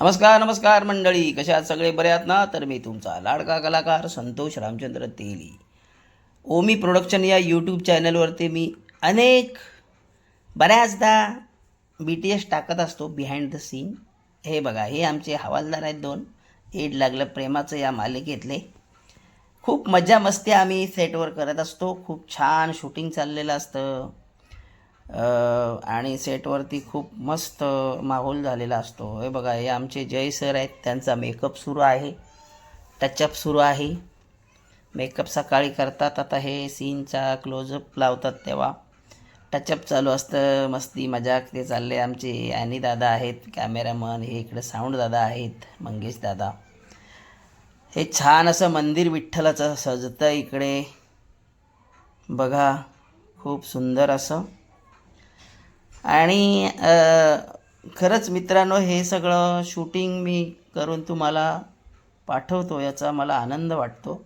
नमस्कार नमस्कार मंडळी. कशा आहात सगळे? बरे आहात ना? तर मी तुमचा लाडका कलाकार संतोष रामचंद्र तेली. ओमी प्रोडक्शन या यूट्यूब चॅनलवरती मी अनेक बऱ्याचदा बी टी एस टाकत असतो बिहाइंड द सीन हे बघा हे आमचे हवालदार आहेत दोन. एड लागलं प्रेमाचं या मालिकेतले. खूप मजा मस्ती आम्ही सेटवर करत असतो. खूप छान शूटिंग चाललेलं असतं. आणि सेटवरती खूप मस्त माहोल झालेला असतो. हे बघा हे आमचे जय सर आहेत. त्यांचा मेकअप सुरू आहे. टचअप सुरू आहे. मेकअप सकाळी करतात. आता हे सीनचा क्लोजअप लावतात तेव्हा. टचअप चालू असतं. मस्ती मजाक ते चालले आमचे ॲनी दादा आहेत. कॅमेरामन हे इकडे साऊंड दादा आहेत. मंगेश दादा. हे छान असं मंदिर विठ्ठलाचं सजतं इकडे. बघा खूप सुंदर असं. आणि खरंच मित्रांनो हे सगळं शूटिंग मी करून तुम्हाला पाठवतो याचा मला आनंद वाटतो.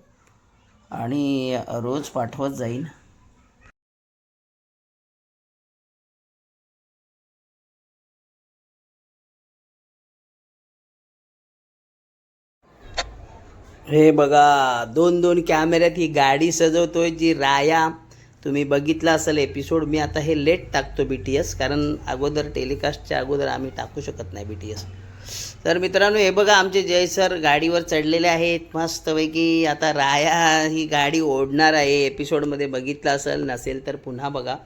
आणि रोज पाठवत जाईन. हे बघा दोन दोन कॅमेऱ्यात ही गाडी सजवतोय जी राया. तुम्ही बघितला असेल एपिसोड मी आता हे लेट टाकतो बी टी एस कारण अगोदर टेलिकास्टच्या अगोदर आम्ही टाकू शकत नाही बी टी एस तर मित्रांनो हे बघा आमचे जय सर गाडीवर चढलेले आहेत. मस्तपैकी आता राया ही गाडी ओढणार आहे. एपिसोडमध्ये बघितलं असेल नसेल तर पुन्हा बघा.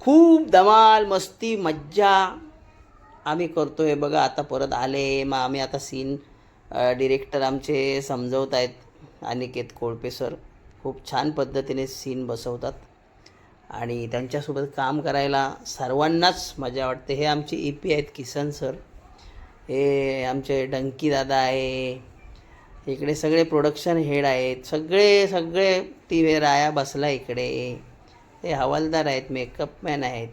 खूप धमाल मस्ती मज्जा आम्ही करतो हे बघा आता परत आले. मग आम्ही आता सीन डिरेक्टर आमचे समजवत आहेत अनिकेत कोळपे सर. खूप छान पद्धतीने सीन बसवतात. आणि त्यांच्यासोबत काम करायला सर्वांनाच मजा वाटते. हे आमचे ई पी आहेत किसन सर हे आमचे डंकी दादा आहे. इकडे सगळे प्रोडक्शन हेड आहेत. सगळे सगळे टी व्ही राया बसला इकडे. हे हवालदार आहेत मेकअपमॅन आहेत.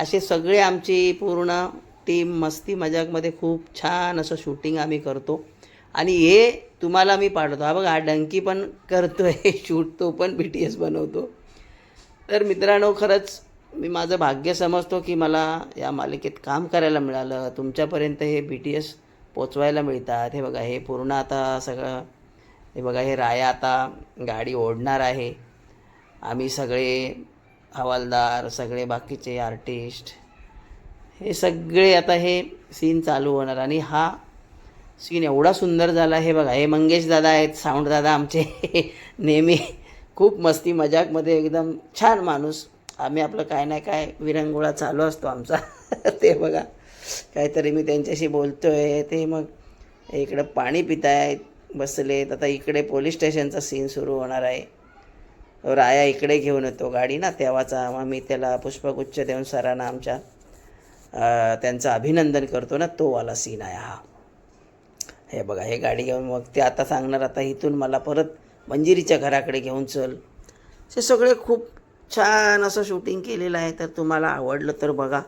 असे सगळे आमची पूर्ण टीम मस्ती मजाकमध्ये खूप छान असं शूटिंग आम्ही करतो. आणि हे तुम्हाला मी पाठवतो. हा बघा हा डंकी पण करतो आहे शूट तो पण बी टी एस बनवतो. तर मित्रांनो खरंच मी माझं भाग्य समजतो की मला या मालिकेत काम करायला मिळालं. तुमच्यापर्यंत हे बी टी एस पोचवायला मिळतात. हे बघा हे पूर्ण आता सगळं हे बघा हे राया आता गाडी ओढणार आहे. आम्ही सगळे हवालदार सगळे बाकीचे आर्टिस्ट हे सगळे आता हे सीन चालू होणार. आणि हा सीन एवढा सुंदर झाला. हे बघा हे मंगेश दादा आहेत साऊंड दादा आमचे. नेहमी खूप मस्ती मजाकमध्ये एकदम छान माणूस. आम्ही आपलं काय नाही काय विरंगुळा चालू असतो आमचा. ते बघा काहीतरी मी त्यांच्याशी बोलतो आहे ते मग इकडं पाणी पितायत बसलेत. आता इकडे पोलीस स्टेशनचा सीन सुरू होणार आहे. राया इकडे घेऊन येतो गाडी ना तेव्हाचा. मग मी त्याला पुष्पगुच्छ देऊन सरांना आमच्या त्यांचं अभिनंदन करतो ना तो वाला सीन आहे हा. हे बघा हे गाडी घेऊन मग ते आता सांगणार आता इथून मला परत मंजिरीच्या घराकडे घेऊन चल. हे सगळे खूप छान असं शूटिंग केलेलं आहे तर तुम्हाला आवडलं तर बघा.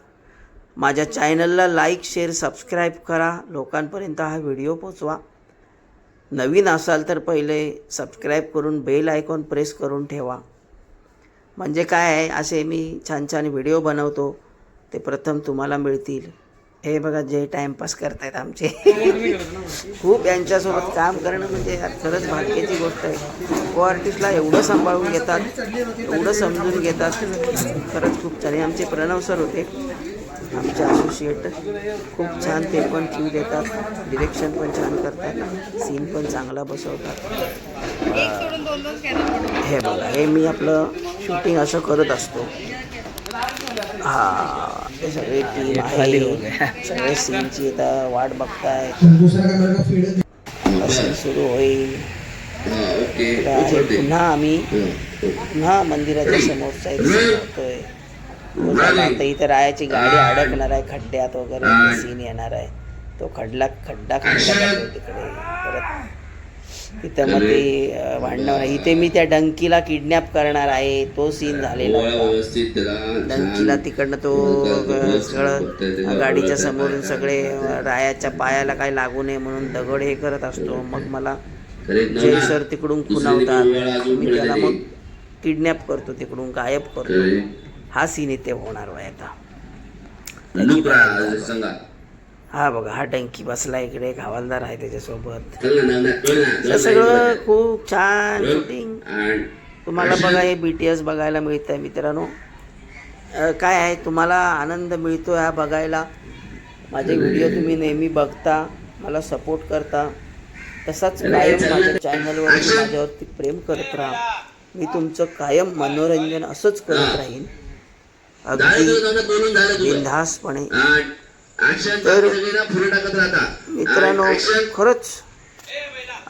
माझ्या चॅनलला लाईक शेअर सबस्क्राईब करा. लोकांपर्यंत हा व्हिडिओ पोचवा. नवीन असाल तर पहिले सबस्क्राईब करून बेल आयकॉन प्रेस करून ठेवा. म्हणजे काय आहे असे मी छान छान व्हिडिओ बनवतो ते प्रथम तुम्हाला मिळतील. हे बघा जे टाईमपास करतायत आमचे. खूप यांच्यासोबत काम करणं म्हणजे खरंच भाग्याची गोष्ट आहे. को आर्टिस्टला एवढं सांभाळून घेतात एवढं समजून घेतात. खरंच खूप छान. आमचे प्रणव सर होते. आमचे असोसिएट खूप छान ते पण क्यू देतात. डिरेक्शन पण छान करतात. सीन पण चांगला बसवतात. हे बघा हे मी आपलं शूटिंग असं करत असतो. हा हे सगळे टीम आहे सगळे सीनची आता वाट बघताय सीन सुरू होईल? पुन्हा आम्ही पुन्हा मंदिराच्या समोरचा एक scene होतोय. आता इथं रायाची गाडी अडकणार आहे खड्ड्यात वगैरे सीन येणार आहे. तो खड्डा खड्डा खड्डा तिकडे. परत तिथं मग ते अं, भांडणं होणार. इथे मी त्या डंकीला किडनॅप करणार आहे. तो सीन झालेला डंकीला तिकडनं तो सगळं गाडीच्या समोरून सगळे रायाच्या पायाला काय लागू नये म्हणून दगड हे करत असतो. मग मला जय सर तिकडून खुणावतात मी त्याला मग किडनॅप करतो तिकडून गायब करतो. हा सीन इथे होणार आहे आता. हा बघा हा टंकी बसला इकडे एक हवालदार आहे त्याच्यासोबत. हे सगळं खूप छान शूटिंग तुम्हाला बघा हे बी टी एस बघायला मिळतं आहे मित्रांनो काय आहे तुम्हाला आनंद मिळतो हा बघायला. माझे व्हिडिओ तुम्ही नेहमी बघता मला सपोर्ट करता. तसाच कायम माझ्या चॅनलवर माझ्यावरती प्रेम करत राहा. मी तुमचं कायम मनोरंजन असंच करत राहीन. अगदी बिनधास्तपणे. तर मित्रांनो खरंच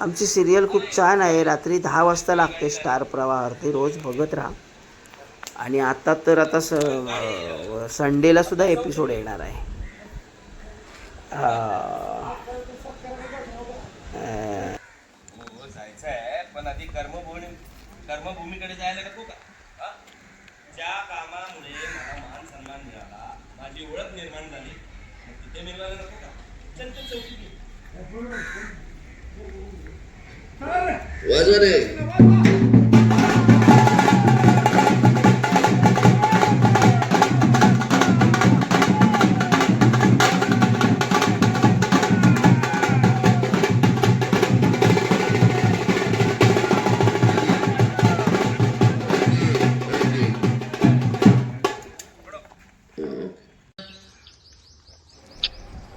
आमची सिरियल खूप छान आहे. रात्री दहा वाजता लागते स्टार प्रवाहावरती रोज बघत राहा. आणि आता तर आता स संडेला सुद्धा एपिसोड येणार आहे. हो जायचं आहे पण आधी कर्मभूमी कर्मभूमीकडे जायला नको का? ज्या कामामुळे मला मान सन्मान मिळाला माझी ओळख निर्माण झाली. वाजवा रे.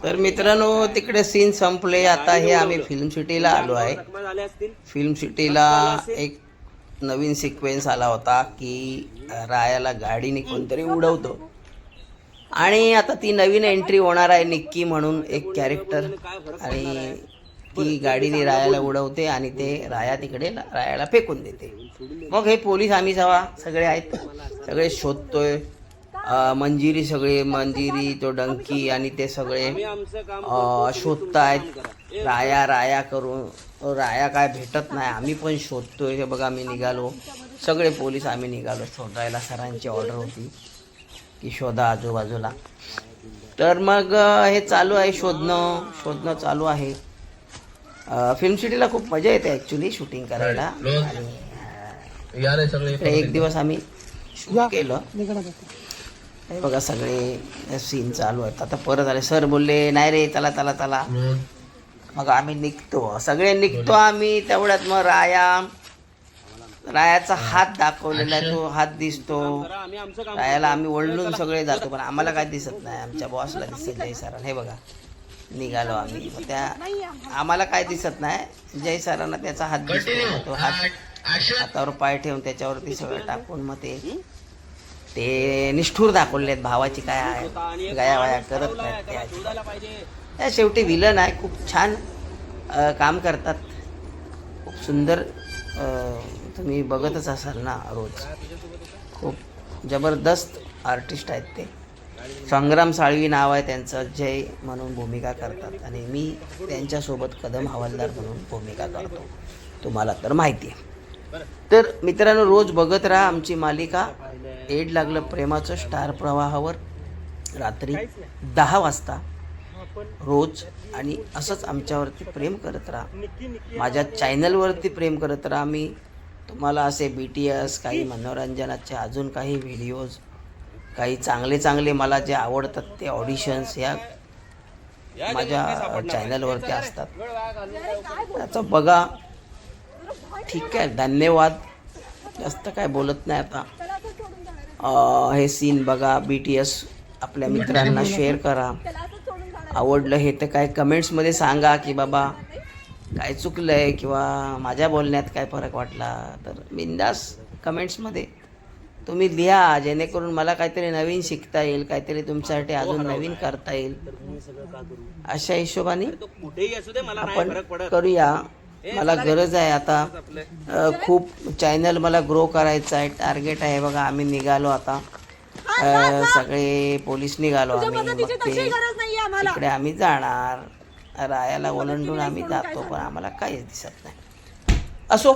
तर मित्रांनो तिकडे सीन संपले. आता हे आम्ही फिल्म सिटीला आलो आहे. फिल्म सिटीला एक नवीन सिक्वेन्स आला होता की रायाला गाडीने कोणतरी उडवतो. आणि आता ती नवीन एंट्री होणार आहे निक्की म्हणून एक कॅरेक्टर आणि ती गाडीने रायाला उडवते आणि ते राया तिकडे रायाला फेकून देते. मग हे पोलीस आम्ही जेव्हा सगळे आहेत सगळे शोधतोय. मंजिरी सगळे मंजिरी तो डंकी आणि ते सगळे शोधतायत. राया राया करून राया काय भेटत नाही. आम्ही पण शोधतोय. हे बघा आम्ही निघालो. सगळे पोलीस आम्ही निघालो शोधायला. सरांची ऑर्डर होती की शोधा आजूबाजूला. तर मग हे चालू आहे शोधणं. शोधणं चालू आहे. फिल्म सिटीला खूप मजा येते ॲक्च्युली शूटिंग करायला. आणि एक दिवस आम्ही शूट केलं. हे बघा सगळे सीन चालू आहेत. आता परत आले. सर बोलले नाही रे चला चला चला. मग आम्ही निघतो. सगळे निघतो आम्ही. तेवढ्यात मग राया रायाचा हात दाखवलेला आहे तो. हात दिसतो. रायाला आम्ही ओळलून सगळे जातो पण आम्हाला काय दिसत नाही. आमच्या बॉसला दिसत जय सरांना. हे बघा. निघालो आम्ही. मग त्या आम्हाला काय दिसत नाही. जय सरांना त्याचा हात दिसतो. तो हात हातावर पाय ठेवून त्याच्यावरती सगळं टाकून मग ते ते निष्ठूर दाखवलेत भावाची काय आहे गया वाया करत नाहीत त्या शेवटी विलन आहे खूप छान अ, काम करतात. खूप सुंदर अ, तुम्ही बघतच असाल ना रोज. खूप जबरदस्त आर्टिस्ट आहेत ते. संग्राम साळवी नाव आहे त्यांचं जय म्हणून भूमिका करतात. आणि मी त्यांच्यासोबत कदम हवालदार म्हणून भूमिका करतो. तुम्हाला तर माहिती आहे. तर मित्रांनो रोज बघत राहा आमची मालिका. एड लागलं प्रेमाचं स्टार प्रवाहावर रात्री दहा वाजता. रोज आणि असंच आमच्यावरती प्रेम करत राहा. माझ्या चॅनलवरती प्रेम करत राहा. मी तुम्हाला असे बी टी एस काही मनोरंजनाचे अजून काही व्हिडिओज काही चांगले चांगले मला जे आवडतात ते ऑडिशन्स या माझ्या चॅनलवरती असतात. त्याचं बघा. ठीक आहे धन्यवाद. जास्त काय बोलत नाही आता. हे सीन बघा बी टी एस आपल्या मित्रांना शेअर करा. आवडलं हे तर काय कमेंट्समध्ये सांगा की बाबा काय चुकलं आहे किंवा माझ्या बोलण्यात काय फरक वाटला? तर बिंदास कमेंट्समध्ये तुम्ही लिहा जेणेकरून मला काहीतरी नवीन शिकता येईल काहीतरी तुमच्यासाठी अजून नवीन करता येईल. अशा हिशोबाने आपण करूया. मला गरज आहे आता. खूप चॅनल मला ग्रो करायचं आहे. टार्गेट आहे बघा आम्ही निघालो आता. सगळे पोलीस निघालो आम्ही. इकडे आम्ही जाणार. रायाला ओलांडून आम्ही जातो पण आम्हाला काहीच दिसत नाही. असो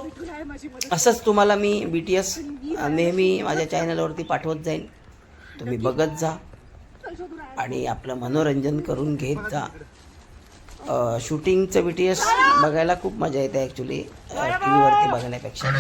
असंच तुम्हाला मी बी टी एस नेहमी माझ्या चॅनलवरती पाठवत जाईन. तुम्ही बघत जा. आणि आपलं मनोरंजन करून घेत जा. शूटिंगचं बी टी एस बघायला खूप मजा येते ॲक्च्युली टी व्हीवरती बघण्यापेक्षा.